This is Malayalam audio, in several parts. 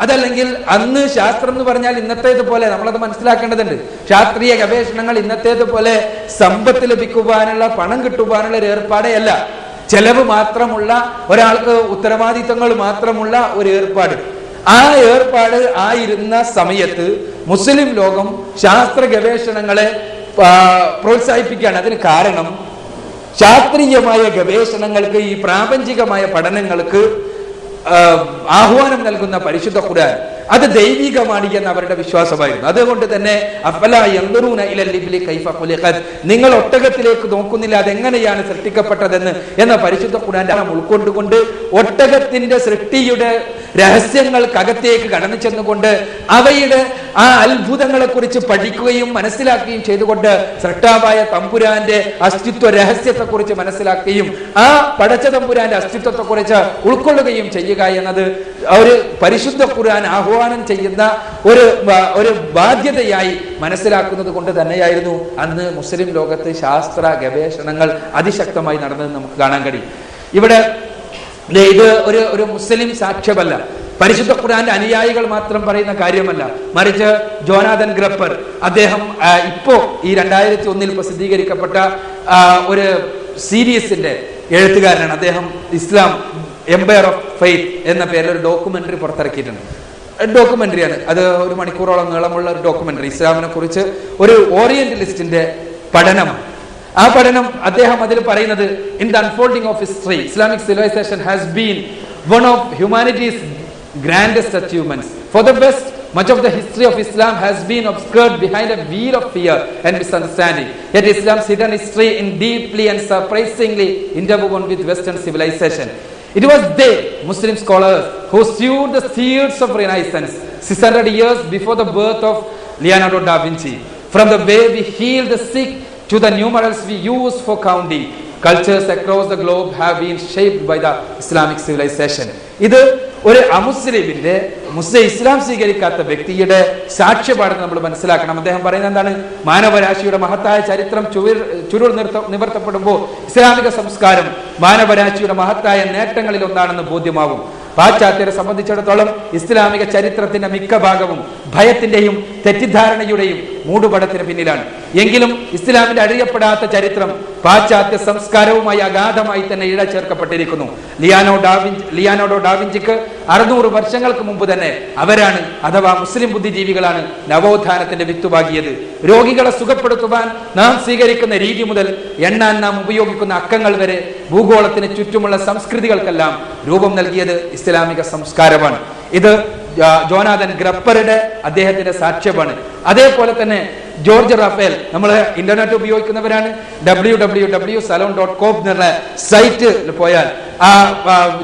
അതല്ലെങ്കിൽ അന്ന് ശാസ്ത്രം എന്ന് പറഞ്ഞാൽ ഇന്നത്തേതുപോലെ നമ്മളത് മനസ്സിലാക്കേണ്ടതുണ്ട്. ശാസ്ത്രീയ ഗവേഷണങ്ങൾ ഇന്നത്തേതുപോലെ സമ്പത്ത് ലഭിക്കുവാനുള്ള പണം കിട്ടുവാനുള്ള ഒരു ഏർപ്പാടേ അല്ല. ചെലവ് മാത്രമുള്ള ഒരാൾക്ക് ഉത്തരവാദിത്തങ്ങൾ മാത്രമുള്ള ഒരു ഏർപ്പാട്. ആ ഏർപ്പാട് ആയിരുന്ന സമയത്ത് മുസ്ലിം ലോകം ശാസ്ത്ര ഗവേഷണങ്ങളെ പ്രോത്സാഹിപ്പിക്കുകയാണ്. അതിന് കാരണം ശാസ്ത്രീയമായ ഗവേഷണങ്ങൾക്ക് ഈ പ്രാപഞ്ചികമായ പഠനങ്ങൾക്ക് ആഹ്വാനം നൽകുന്ന പരിശുദ്ധ ഖുർആൻ. അത് ദൈവികമാണ് എന്ന് അവരുടെ വിശ്വാസമായിരുന്നു. അതുകൊണ്ട് തന്നെ നിങ്ങൾ ഒട്ടകത്തിലേക്ക് നോക്കുന്നില്ല അതെങ്ങനെയാണ് സൃഷ്ടിക്കപ്പെട്ടതെന്ന് എന്ന പരിശുദ്ധ ഖുർആന്റെ ഉൾക്കൊണ്ടുകൊണ്ട് ഒട്ടകത്തിന്റെ സൃഷ്ടിയുടെ രഹസ്യങ്ങൾക്കകത്തേക്ക് കടന്നു ചെന്നുകൊണ്ട് അവയുടെ ആ അത്ഭുതങ്ങളെ കുറിച്ച് പഠിക്കുകയും മനസ്സിലാക്കുകയും ചെയ്തുകൊണ്ട് സൃഷ്ടാവായ തമ്പുരാന്റെ അസ്തിത്വ രഹസ്യത്തെ കുറിച്ച് മനസ്സിലാക്കുകയും ആ പടച്ച തമ്പുരാന്റെ അസ്തിത്വത്തെ കുറിച്ച് ഉൾക്കൊള്ളുകയും ചെയ്യുക എന്നത് ഒരു പരിശുദ്ധ ഖുർആൻ ആഹ്വാനം ചെയ്യുന്ന ഒരു ഒരു ബാധ്യതയായി മനസ്സിലാക്കുന്നത് കൊണ്ട് തന്നെയായിരുന്നു അന്ന് മുസ്ലിം ലോകത്ത് ശാസ്ത്ര ഗവേഷണങ്ങൾ അതിശക്തമായി നടന്നത് നമുക്ക് കാണാൻ കഴിയും. ഇവിടെ ഇത് ഒരു ഒരു മുസ്ലിം സാക്ഷ്യമല്ല. പരിശുദ്ധ ഖുർആന്റെ അനുയായികൾ മാത്രം പറയുന്ന കാര്യമല്ല. മറിച്ച് ജോനാഥൻ ഗ്രപ്പർ അദ്ദേഹം ഇപ്പോ ഈ രണ്ടായിരത്തി ഒന്നിൽ പ്രസിദ്ധീകരിക്കപ്പെട്ട ഒരു സീരീസിന്റെ എഴുത്തുകാരനാണ്. അദ്ദേഹം ഇസ്ലാം എംപയർ ഓഫ് ഫെയ്ത്ത് എന്ന പേരിൽ ഒരു ഡോക്യുമെന്ററി പുറത്തിറക്കിയിട്ടുണ്ട്. ഡോക്യുമെന്ററിയാണ് അത് ഒരു മണിക്കൂറോളം നീളമുള്ള ഒരു ഡോക്യുമെന്ററി ഇസ്ലാമിനെ കുറിച്ച് ഒരു ഓറിയന്റലിസ്റ്റിന്റെ പഠനമാണ് ആ പഠനം അദ്ദേഹം അതിൽ പറയുന്നത് in the unfolding of history Islamic civilisation has been one of humanity's grandest achievements for the best Much of the history of Islam has been obscured behind a veil of fear and misunderstanding. Yet Islam's hidden history in deeply and surprisingly interwoven with Western civilization. It was they, Muslim scholars, who sowed the seeds of Renaissance 600 years before the birth of Leonardo da Vinci. From the way we heal the sick to the numerals we use for counting, cultures across the globe have been shaped by the Islamic civilization. ഇത് ഒരു അമുസ്ലിമിന്റെ മുസ്ലിം ഇസ്ലാം സ്വീകരിക്കാത്ത വ്യക്തിയുടെ സാക്ഷ്യപാഠം നമ്മൾ മനസ്സിലാക്കണം അദ്ദേഹം പറയുന്നത് എന്താണ് മാനവരാശിയുടെ മഹത്തായ ചരിത്രം ചുവർ ചുരുൾ നിർത്ത നിവർത്തപ്പെടുമ്പോൾ ഇസ്ലാമിക സംസ്കാരം മാനവരാശിയുടെ മഹത്തായ നേട്ടങ്ങളിൽ ഒന്നാണെന്ന് ബോധ്യമാവും പാശ്ചാത്യരെ സംബന്ധിച്ചിടത്തോളം ഇസ്ലാമിക ചരിത്രത്തിന്റെ മിക്ക ഭാഗവും ഭയത്തിന്റെയും തെറ്റിദ്ധാരണയുടെയും മൂടുപടത്തിന് പിന്നിലാണ്. എങ്കിലും ഇസ്ലാമിന്റെ അറിയപ്പെടാത്ത ചരിത്രം പാശ്ചാത്യ സംസ്കാരവുമായി അഗാധമായി തന്നെ ഇഴചേർക്കപ്പെട്ടിരിക്കുന്നു. ലിയാനോ ഡാവിഞ്ച് ലിയാനോഡോ ഡാവിഞ്ചിക്ക് അറുന്നൂറ് വർഷങ്ങൾക്ക് മുമ്പ് തന്നെ അവരാണ് അഥവാ മുസ്ലിം ബുദ്ധിജീവികളാണ് നവോത്ഥാനത്തിന്റെ വിത്തുവാകിയത്. രോഗികളെ സുഖപ്പെടുത്തുവാൻ നാം സ്വീകരിക്കുന്ന രീതി മുതൽ എണ്ണാൻ നാം ഉപയോഗിക്കുന്ന അക്കങ്ങൾ വരെ ഭൂഗോളത്തിന് ചുറ്റുമുള്ള സംസ്കൃതികൾക്കെല്ലാം രൂപം നൽകിയത് ഇസ്ലാമിക സംസ്കാരമാണ്. ഇത് ജോനാഥൻ ഗ്രപ്പറുടെ അദ്ദേഹത്തിന്റെ സാക്ഷ്യമാണ്. അതേപോലെ തന്നെ ജോർജ് റാഫേൽ നമ്മൾ ഇന്റർനെറ്റ് ഉപയോഗിക്കുന്നവരാണ്. W W W Salon dot com എന്നുള്ള സൈറ്റിൽ പോയാൽ ആ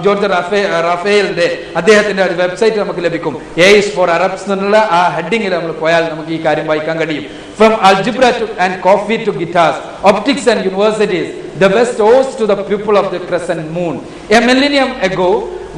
ജോർജ് റാഫേ റാഫേലിന്റെ അദ്ദേഹത്തിന്റെ ഒരു വെബ്സൈറ്റ് നമുക്ക് ലഭിക്കും. എ ഇസ് ഫോർ അറബ്സ് എന്നുള്ള ആ ഹെഡിങ്ങിൽ നമ്മൾ പോയാൽ നമുക്ക് ഈ കാര്യം വായിക്കാൻ കഴിയും. From algebra to and coffee to guitars optics and universities the best owed to the people of the crescent moon a millennium ago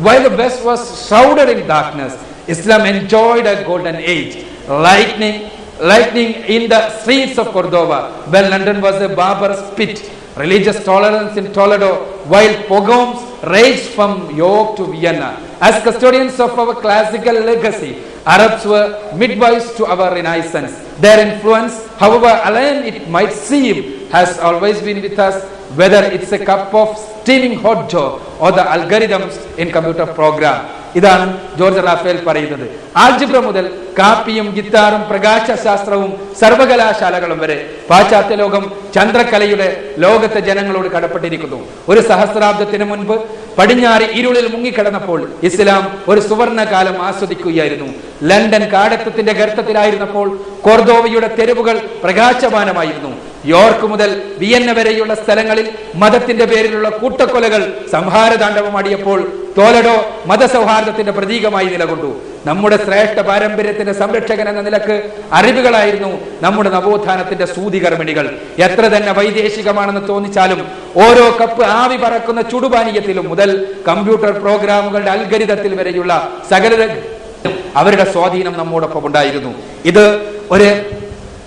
why the best was ഷൗഡർ in darkness islam enjoyed a golden age. Lightning lightning in the streets of Cordoba, while london was a barbarous pit. Religious tolerance in toledo while pogroms raged from york to vienna. As custodians of our classical legacy arabs were midwives to our renaissance. Their influence however alien it might seem has always been with us whether it's a cup of steaming hot joe or the algorithms in computer program ഇതാണ് ജോർജ് റാഫേൽ പറയുന്നത്. ആൽജിബ്ര മുതൽ കാപ്പിയും ഗിത്താറും പ്രകാശശാസ്ത്രവും സർവകലാശാലകളും വരെ പാശ്ചാത്യ ലോകം ചന്ദ്രകലയുടെ ലോകത്തെ ജനങ്ങളോട് കടപ്പെട്ടിരിക്കുന്നു. ഒരു സഹസ്രാബ്ദത്തിന് മുൻപ് പടിഞ്ഞാറ് ഇരുളിൽ മുങ്ങിക്കിടന്നപ്പോൾ ഇസ്ലാം ഒരു സുവർണകാലം ആസ്വദിക്കുകയായിരുന്നു. ലണ്ടൻ കാടത്തത്തിന്റെ ഗർത്തത്തിലായിരുന്നപ്പോൾ കോർദോവയുടെ തെരുവുകൾ പ്രകാശമാനമായിരുന്നു. യോർക്ക് മുതൽ വിയന്ന വരെയുള്ള സ്ഥലങ്ങളിൽ മതത്തിന്റെ പേരിലുള്ള കൂട്ടക്കൊലകൾ സംഹാരതാണ്ഡവമാടിയപ്പോൾ തോലഡോ മതസൗഹാർദ്ദത്തിന്റെ പ്രതീകമായി നിലകൊണ്ടു. നമ്മുടെ ശ്രേഷ്ഠ പാരമ്പര്യത്തിന്റെ സംരക്ഷകൻ എന്ന നിലയ്ക്ക് അറിവുകളായിരുന്നു നമ്മുടെ നവോത്ഥാനത്തിന്റെ സൂതികർമ്മിണികൾ. എത്ര തന്നെ വൈദേശികമാണെന്ന് തോന്നിച്ചാലും ഓരോ കപ്പ് ആവി പറക്കുന്ന ചുടുപാനീയത്തിലും മുതൽ കമ്പ്യൂട്ടർ പ്രോഗ്രാമുകളുടെ അൽഗരിതത്തിൽ വരെയുള്ള സകല അവരുടെ സ്വാധീനം നമ്മോടൊപ്പം ഉണ്ടായിരുന്നു. ഇത് ഒരു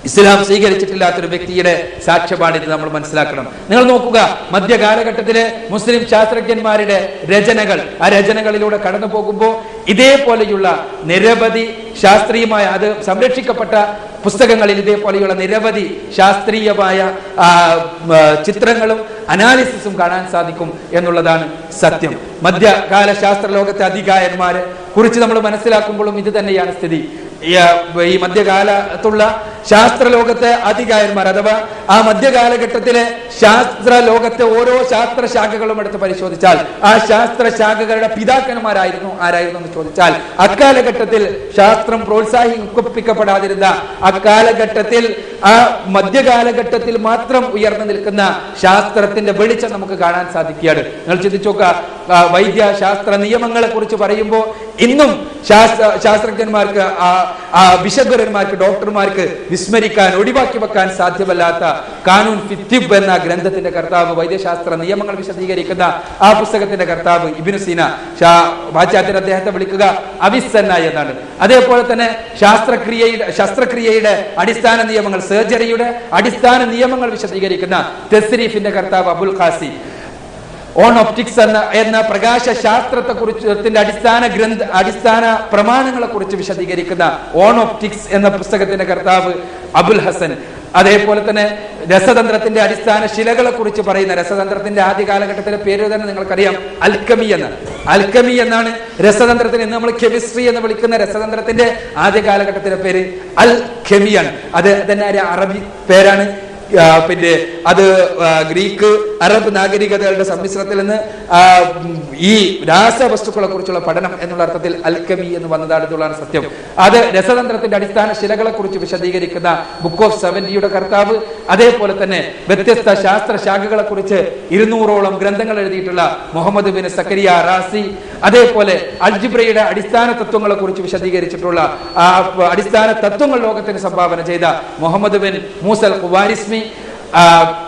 ഇസ്ലാം സ്വീകരിച്ചിട്ടില്ലാത്തൊരു വ്യക്തിയുടെ സാക്ഷ്യപാണിത് നമ്മൾ മനസ്സിലാക്കണം. നിങ്ങൾ നോക്കുക മധ്യകാലഘട്ടത്തിലെ മുസ്ലിം ശാസ്ത്രജ്ഞന്മാരുടെ രചനകൾ ആ രചനകളിലൂടെ കടന്നു പോകുമ്പോൾ ഇതേപോലെയുള്ള നിരവധി ശാസ്ത്രീയമായ അത് സംരക്ഷിക്കപ്പെട്ട പുസ്തകങ്ങളിൽ ഇതേപോലെയുള്ള നിരവധി ശാസ്ത്രീയമായ ചിത്രങ്ങളും അനാലിസിസും കാണാൻ സാധിക്കും എന്നുള്ളതാണ് സത്യം. മധ്യകാല ശാസ്ത്രലോകത്തെ അധികായന്മാരെ കുറിച്ച് നമ്മൾ മനസ്സിലാക്കുമ്പോഴും ഇത് തന്നെയാണ് സ്ഥിതി. ഈ, മധ്യകാലത്തുള്ള ശാസ്ത്രലോകത്തെ അധികാരന്മാർ അഥവാ ആ മധ്യകാലഘട്ടത്തിലെ ശാസ്ത്ര ലോകത്തെ ഓരോ ശാസ്ത്ര ശാഖകളും എടുത്ത് പരിശോധിച്ചാൽ ആ ശാസ്ത്ര ശാഖകളുടെ പിതാക്കന്മാരായിരുന്നു ആരായിരുന്നു എന്ന് ചോദിച്ചാൽ അക്കാലഘട്ടത്തിൽ ശാസ്ത്രം പ്രോത്സാഹിപ്പിക്കപ്പെടാതിരുന്ന അക്കാലഘട്ടത്തിൽ ആ മധ്യകാലഘട്ടത്തിൽ മാത്രം ഉയർന്നു നിൽക്കുന്ന ശാസ്ത്രത്തിന്റെ വെളിച്ചം നമുക്ക് കാണാൻ സാധിക്കുകയാണ്. നിങ്ങൾ ചിന്തിച്ചു നോക്കുക വൈദ്യ ശാസ്ത്ര നിയമങ്ങളെ കുറിച്ച് പറയുമ്പോൾ ഇന്നും ശാസ്ത്രജ്ഞന്മാർക്ക് വിശഗ്വരന്മാർക്ക് ഡോക്ടർമാർക്ക് വിസ്മരിക്കാൻ ഒഴിവാക്കി വെക്കാൻ സാധ്യമല്ലാത്ത കാനൂൻ ഫിത്തിബ് എന്ന ഗ്രന്ഥത്തിന്റെ കർത്താവ് വൈദ്യശാസ്ത്ര നിയമങ്ങൾ വിശദീകരിക്കുന്ന ആ പുസ്തകത്തിന്റെ കർത്താവ് ഇബിനു സീന. ഷാ പാശ്ചാത്യർ അദ്ദേഹത്തെ വിളിക്കുക അവിസന്ന എന്നാണ്. അതേപോലെ തന്നെ ശാസ്ത്രക്രിയയുടെ ശസ്ത്രക്രിയയുടെ അടിസ്ഥാന നിയമങ്ങൾ സർജറിയുടെ അടിസ്ഥാന നിയമങ്ങൾ വിശദീകരിക്കുന്ന തെസ്രീഫിന്റെ കർത്താവ് അബുൽ ഖാസി. ഓൺ ഒപ്റ്റിക്സ് എന്ന എന്ന പ്രകാശ ശാസ്ത്രത്തെ കുറിച്ച് അടിസ്ഥാന ഗ്രന്ഥ അടിസ്ഥാന പ്രമാണങ്ങളെ കുറിച്ച് വിശദീകരിക്കുന്ന ഓൺ ഒപ്റ്റിക്സ് എന്ന പുസ്തകത്തിന്റെ കർത്താവ് അബുൽ ഹസൻ. അതേപോലെ തന്നെ രസതന്ത്രത്തിന്റെ അടിസ്ഥാന ശിലകളെ കുറിച്ച് പറയുന്ന രസതന്ത്രത്തിന്റെ ആദ്യ കാലഘട്ടത്തിലെ പേര് തന്നെ നിങ്ങൾക്കറിയാം അൽക്കമി എന്ന്. അൽക്കമി എന്നാണ് രസതന്ത്രത്തിന് ഇന്ന് നമ്മൾ കെമിസ്ട്രി എന്ന് വിളിക്കുന്ന രസതന്ത്രത്തിന്റെ ആദ്യ കാലഘട്ടത്തിലെ പേര് അൽ ഖെമിയാണ് അത് തന്നെ അറബി പേരാണ്. പിന്നെ അത് ഗ്രീക്ക് അറബ് നാഗരികതകളുടെ സമ്മിശ്രത്തിൽ നിന്ന് ഈ രാസവസ്തുക്കളെ കുറിച്ചുള്ള പഠനം എന്നുള്ള അർത്ഥത്തിൽ അൽക്കമി എന്ന് വന്നതാണെന്നുള്ളതാണ് സത്യം. അത് രസതന്ത്രത്തിന്റെ അടിസ്ഥാന ശിലകളെ കുറിച്ച് വിശദീകരിക്കുന്ന ബുക്ക് ഓഫ് സെവന്റിയുടെ കർത്താവ് അതേപോലെ തന്നെ വ്യത്യസ്ത ശാസ്ത്ര ശാഖകളെ കുറിച്ച് ഇരുന്നൂറോളം ഗ്രന്ഥങ്ങൾ എഴുതിയിട്ടുള്ള മുഹമ്മദ് ബിൻ സക്കരിയ റാസി അതേപോലെ അൽജിബ്രയുടെ അടിസ്ഥാന തത്വങ്ങളെ കുറിച്ച് വിശദീകരിച്ചിട്ടുള്ള അടിസ്ഥാന തത്വങ്ങൾ ലോകത്തിന് സംഭാവന ചെയ്ത മുഹമ്മദ് ബിൻ മൂസൽ ഖുവാരിസ്മി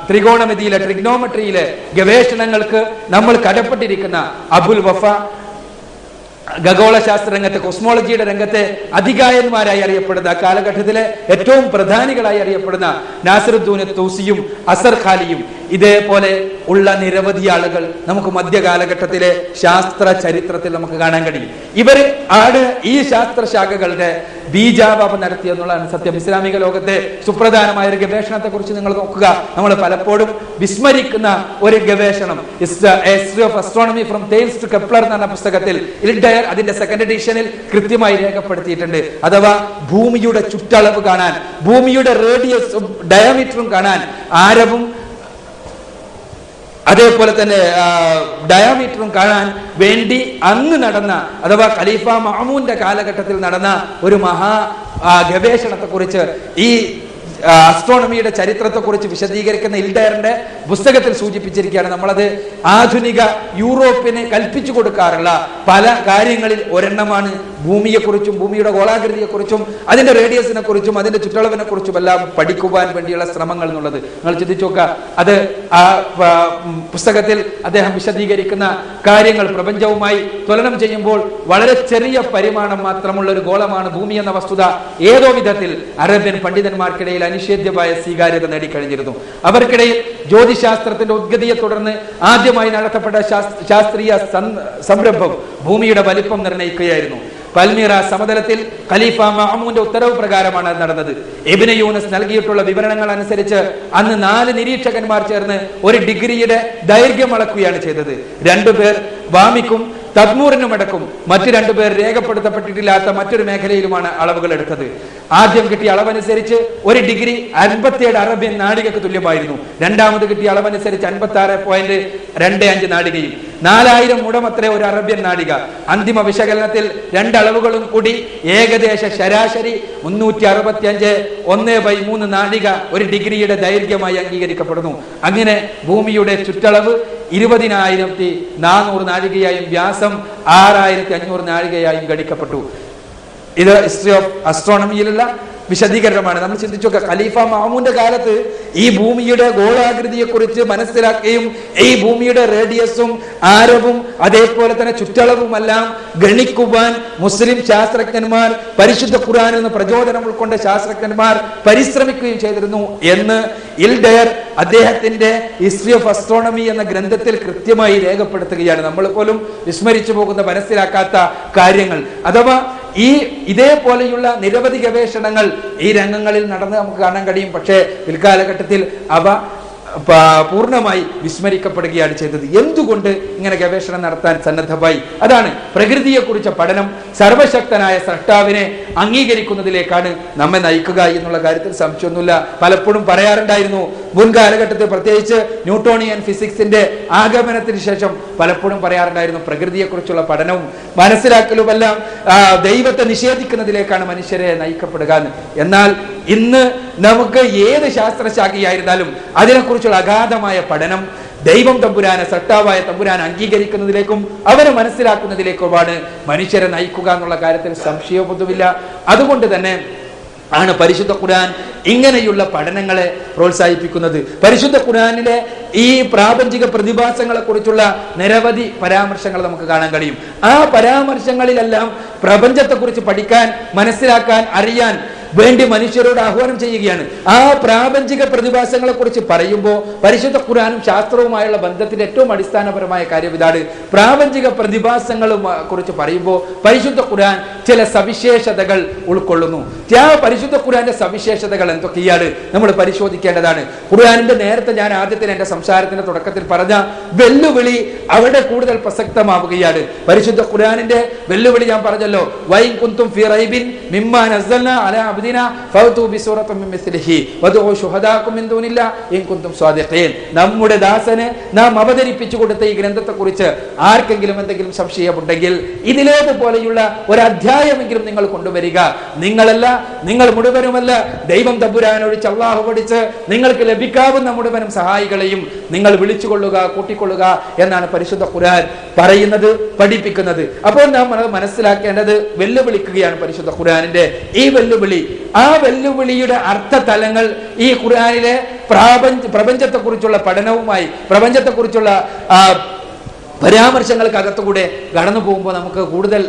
ത്രികോണമിതിയിലെ ട്രിഗ്നോമെട്രിയിലെ ഗവേഷണങ്ങൾക്ക് നമ്മൾ കടപ്പെട്ടിരിക്കുന്ന അബുൽ വഫ ഖഗോള ശാസ്ത്ര രംഗത്തെ കോസ്മോളജിയുടെ രംഗത്തെ അധികായന്മാരായി അറിയപ്പെടുന്ന കാലഘട്ടത്തിലെ ഏറ്റവും പ്രധാനികളായി അറിയപ്പെടുന്ന നാസറുദ്ദൂൻ തൗസിയും അസർ ഖാലിയും ഇതേപോലെ ഉള്ള നിരവധി ആളുകൾ നമുക്ക് മധ്യകാലഘട്ടത്തിലെ ശാസ്ത്ര ചരിത്രത്തിൽ നമുക്ക് കാണാൻ കഴിയും. ഇവർ ആണ് ഈ ശാസ്ത്രശാഖകളുടെ ബീജാപാപം നടത്തി എന്നുള്ളതാണ് സത്യം. ഇസ്ലാമിക ലോകത്തെ സുപ്രധാനമായ ഒരു ഗവേഷണത്തെ കുറിച്ച് നിങ്ങൾ നോക്കുക. നമ്മൾ പലപ്പോഴും വിസ്മരിക്കുന്ന ഒരു ഗവേഷണം. Of astronomy from Thales to Kepler എന്ന പുസ്തകത്തിൽ ഇൽഡയർ അതിന്റെ സെക്കൻഡ് എഡിഷനിൽ കൃത്യമായി രേഖപ്പെടുത്തിയിട്ടുണ്ട്. അഥവാ ഭൂമിയുടെ ചുറ്റളവ് കാണാൻ ഭൂമിയുടെ റേഡിയസും ഡയമീറ്ററും കാണാൻ ആരവും അതേപോലെ തന്നെ ഡയാമീറ്ററും കാണാൻ വേണ്ടി അന്ന് നടന്ന അഥവാ ഖലീഫ മഹമൂന്റെ കാലഘട്ടത്തിൽ നടന്ന ഒരു മഹാ ആ, ഗവേഷണത്തെക്കുറിച്ച് ഈ ആസ്ട്രോണമിയുടെ ചരിത്രത്തെ കുറിച്ച് വിശദീകരിക്കുന്ന ഇൽഡയറിന്റെ പുസ്തകത്തിൽ സൂചിപ്പിച്ചിരിക്കുകയാണ്. നമ്മളത് ആധുനിക യൂറോപ്പിനെ കൽപ്പിച്ചു കൊടുക്കാറുള്ള പല കാര്യങ്ങളിൽ ഒരെണ്ണമാണ് ഭൂമിയെക്കുറിച്ചും ഭൂമിയുടെ ഗോളാകൃതിയെക്കുറിച്ചും അതിന്റെ റേഡിയസിനെ കുറിച്ചും അതിന്റെ ചുറ്റളവിനെ കുറിച്ചും എല്ലാം പഠിക്കുവാൻ വേണ്ടിയുള്ള ശ്രമങ്ങൾ എന്നുള്ളത്. നിങ്ങൾ ചിന്തിച്ചു നോക്കുക അത് ആ പുസ്തകത്തിൽ അദ്ദേഹം വിശദീകരിക്കുന്ന കാര്യങ്ങൾ പ്രപഞ്ചവുമായി തുലനം ചെയ്യുമ്പോൾ വളരെ ചെറിയ പരിമാണം മാത്രമുള്ള ഒരു ഗോളമാണ് ഭൂമി എന്ന വസ്തുത. ഏതോ വിധത്തിൽ അറേബ്യൻ പണ്ഡിതന്മാർക്കിടയിൽ അനിഷേധ്യമായ സ്വീകാര്യത നേടിക്കഴിഞ്ഞിരുന്നു. അവർക്കിടയിൽ ജ്യോതിശാസ്ത്രത്തിന്റെ ഉദ്ഗതിയെ തുടർന്ന് ആദ്യമായി നടത്തപ്പെട്ട ശാസ്ത്രീയ സംരംഭം ഭൂമിയുടെ വലിപ്പം നിർണയിക്കുകയായിരുന്നു. പൽമീറ സമതലത്തിൽ ഖലീഫ മഹമൂന്റെ ഉത്തരവ് പ്രകാരമാണ് നടന്നത്. എബിന യൂനസ് നൽകിയിട്ടുള്ള വിവരണങ്ങൾ അനുസരിച്ച് അന്ന് നാല് നിരീക്ഷകന്മാർ ചേർന്ന് ഒരു ഡിഗ്രിയുടെ ദൈർഘ്യം അളക്കുകയാണ് ചെയ്തത്. രണ്ടുപേർ വാമിക്കും തദ്മൂറിനും അടക്കും. മറ്റു രണ്ടുപേർ രേഖപ്പെടുത്തപ്പെട്ടിട്ടില്ലാത്ത മറ്റൊരു മേഖലയിലുമാണ് അളവുകൾ എടുത്തത്. ആദ്യം കിട്ടിയ അളവനുസരിച്ച് ഒരു ഡിഗ്രി അൻപത്തിയേഴ് അറബ്യൻ നാടികക്ക് തുല്യമായിരുന്നു. രണ്ടാമത് കിട്ടിയ അളവനുസരിച്ച് അൻപത്തി ആറ് പോയിന്റ് രണ്ട് അഞ്ച് നാടികയും നാലായിരം മുടമത്രേ ഒരു അറബ്യൻ നാടിക. അന്തിമ വിശകലനത്തിൽ രണ്ടളവുകളും കൂടി ഏകദേശ ശരാശരി മുന്നൂറ്റി അറുപത്തി അഞ്ച് ഒന്ന് ബൈ മൂന്ന് നാഴിക ഒരു ഡിഗ്രിയുടെ ദൈർഘ്യമായി അംഗീകരിക്കപ്പെടുന്നു. അങ്ങനെ ഭൂമിയുടെ ചുറ്റളവ് ഇരുപതിനായിരത്തി നാനൂറ് നാഴികയായും വ്യാസം ആറായിരത്തി അഞ്ഞൂറ് നാഴികയായും ഗണിക്കപ്പെട്ടു. ഇത് ഹിസ്റ്ററി ഓഫ് അസ്ട്രോണമിയിലുള്ള വിശദീകരണമാണ്. നമ്മൾ ചിന്തിച്ചൊക്കെ ഖലീഫ മാമൂന്റെ കാലത്ത് ഈ ഭൂമിയുടെ ഗോളാകൃതിയെ കുറിച്ച് മനസ്സിലാക്കുകയും ഈ ഭൂമിയുടെ റേഡിയസും ആരവും അതേപോലെ തന്നെ ചുറ്റളവുമെല്ലാം ഗണിക്കുവാൻ മുസ്ലിം ശാസ്ത്രജ്ഞന്മാർ പരിശുദ്ധ ഖുർആനിൽ നിന്ന് പ്രചോദനം ഉൾക്കൊണ്ട ശാസ്ത്രജ്ഞന്മാർ പരിശ്രമിക്കുകയും ചെയ്തിരുന്നു എന്ന് ഇൽഡയർ അദ്ദേഹത്തിന്റെ ഹിസ്റ്ററി ഓഫ് അസ്ട്രോണമി എന്ന ഗ്രന്ഥത്തിൽ കൃത്യമായി രേഖപ്പെടുത്തുകയാണ്. നമ്മൾ പോലും വിസ്മരിച്ചു പോകുന്ന മനസ്സിലാക്കാത്ത കാര്യങ്ങൾ. അഥവാ ഈ ഇതേപോലെയുള്ള നിരവധി ഗവേഷണങ്ങൾ ഈ രംഗങ്ങളിൽ നടന്ന് നമുക്ക് കാണാൻ കഴിയും. പക്ഷേ പിൽക്കാലഘട്ടത്തിൽ അവ പൂർണമായി വിസ്മരിക്കപ്പെടുകയാണ് ചെയ്തത്. എന്തുകൊണ്ട് ഇങ്ങനെ ഗവേഷണം നടത്താൻ സന്നദ്ധമായി? അതാണ് പ്രകൃതിയെക്കുറിച്ച പഠനം. സർവശക്തനായ സൃഷ്ടാവിനെ അംഗീകരിക്കുന്നതിലേക്കാണ് നമ്മെ നയിക്കുക എന്നുള്ള കാര്യത്തിൽ സംശയമൊന്നുമില്ല. പലപ്പോഴും പറയാറുണ്ടായിരുന്നു മുൻ കാലഘട്ടത്തിൽ പ്രത്യേകിച്ച് ന്യൂട്ടോണിയൻ ഫിസിക്സിന്റെ ആഗമനത്തിന് ശേഷം പലപ്പോഴും പറയാറുണ്ടായിരുന്നു പ്രകൃതിയെക്കുറിച്ചുള്ള പഠനവും മനസ്സിലാക്കലുമെല്ലാം ദൈവത്തെ നിഷേധിക്കുന്നതിലേക്കാണ് മനുഷ്യരെ നയിക്കപ്പെടുക എന്ന്. എന്നാൽ ഇന്ന് നമുക്ക് ഏത് ശാസ്ത്രശാഖയായിരുന്നാലും അതിനെക്കുറിച്ചുള്ള അഗാധമായ പഠനം ദൈവം തമ്പുരാനെ സട്ടാവായ തമ്പുരാൻ അംഗീകരിക്കുന്നതിലേക്കും അവരെ മനസ്സിലാക്കുന്നതിലേക്കുമാണ് മനുഷ്യരെ നയിക്കുക എന്നുള്ള കാര്യത്തിൽ സംശയമൊന്നുമില്ല. അതുകൊണ്ട് തന്നെ ആണ് പരിശുദ്ധ ഖുർആൻ ഇങ്ങനെയുള്ള പഠനങ്ങളെ പ്രോത്സാഹിപ്പിക്കുന്നത്. പരിശുദ്ധ ഖുർആനിലെ ഈ പ്രാപഞ്ചിക പ്രതിഭാസങ്ങളെ കുറിച്ചുള്ള നിരവധി പരാമർശങ്ങൾ നമുക്ക് കാണാൻ കഴിയും. ആ പരാമർശങ്ങളിലെല്ലാം പ്രപഞ്ചത്തെക്കുറിച്ച് പഠിക്കാൻ മനസ്സിലാക്കാൻ അറിയാൻ വേണ്ടി മനുഷ്യരോട് ആഹ്വാനം ചെയ്യുകയാണ്. ആ പ്രാപഞ്ചിക പ്രതിഭാസങ്ങളെ കുറിച്ച് പറയുമ്പോൾ പരിശുദ്ധ ഖുർആനും ശാസ്ത്രവുമായുള്ള ബന്ധത്തിന്റെ ഏറ്റവും അടിസ്ഥാനപരമായ കാര്യം ഇതാണ്. പ്രാപഞ്ചിക പ്രതിഭാസങ്ങളും കുറിച്ച് പറയുമ്പോൾ പരിശുദ്ധ ഖുർആൻ ചില സവിശേഷതകൾ ഉൾക്കൊള്ളുന്നു. ആ പരിശുദ്ധ ഖുർആന്റെ സവിശേഷതകൾ എന്തൊക്കെയാണ്? നമ്മൾ പരിശോധിക്കേണ്ടതാണ്. ഖുർആനിന്റെ നേരത്തെ ഞാൻ ആദ്യത്തിൽ എന്റെ സംസാരത്തിന്റെ തുടക്കത്തിൽ പറഞ്ഞ വെല്ലുവിളി അവിടെ കൂടുതൽ പ്രസക്തമാവുകയാണ്. പരിശുദ്ധ ഖുർആനിന്റെ വെല്ലുവിളി ഞാൻ പറഞ്ഞല്ലോ വൈ കുന്തും ഫി റൈബിൻ മിമ്മാ നസ്സൽന അലാ നമ്മുടെ ദാസന് നാം അവതരിപ്പിച്ചു കൊടുത്ത ഈ ഗ്രന്ഥത്തെക്കുറിച്ച് ആർക്കെങ്കിലും എന്തെങ്കിലും സംശയമുണ്ടെങ്കിൽ ഇതിലേതുപോലെയുള്ള ഒരു അധ്യായമെങ്കിലും നിങ്ങൾ കൊണ്ടുവരിക. നിങ്ങളല്ല നിങ്ങൾ മുഴുവനുമല്ല. ദൈവം തമ്പുരാനൊഴിച്ച് അള്ളാഹു പഠിച്ച് നിങ്ങൾക്ക് ലഭിക്കാവുന്ന മുഴുവനും സഹായികളെയും നിങ്ങൾ വിളിച്ചുകൊള്ളുക കൂട്ടിക്കൊള്ളുക എന്നാണ് പരിശുദ്ധ ഖുർആൻ പറയുന്നത് പഠിപ്പിക്കുന്നത്. അപ്പോൾ നാം മനസ്സിലാക്കേണ്ടത് വെല്ലുവിളിക്കുകയാണ് പരിശുദ്ധ ഖുർആനിന്റെ ഈ വെല്ലുവിളി ആ വെല്ലുവിളിയുടെ അർത്ഥതലങ്ങൾ ഈ ഖുർആാനിലെ പ്രാപഞ്ച പ്രപഞ്ചത്തെക്കുറിച്ചുള്ള പഠനവുമായി പ്രപഞ്ചത്തെക്കുറിച്ചുള്ള പരാമർശങ്ങൾക്കകത്തുകൂടെ കടന്നു പോകുമ്പോൾ നമുക്ക് കൂടുതൽ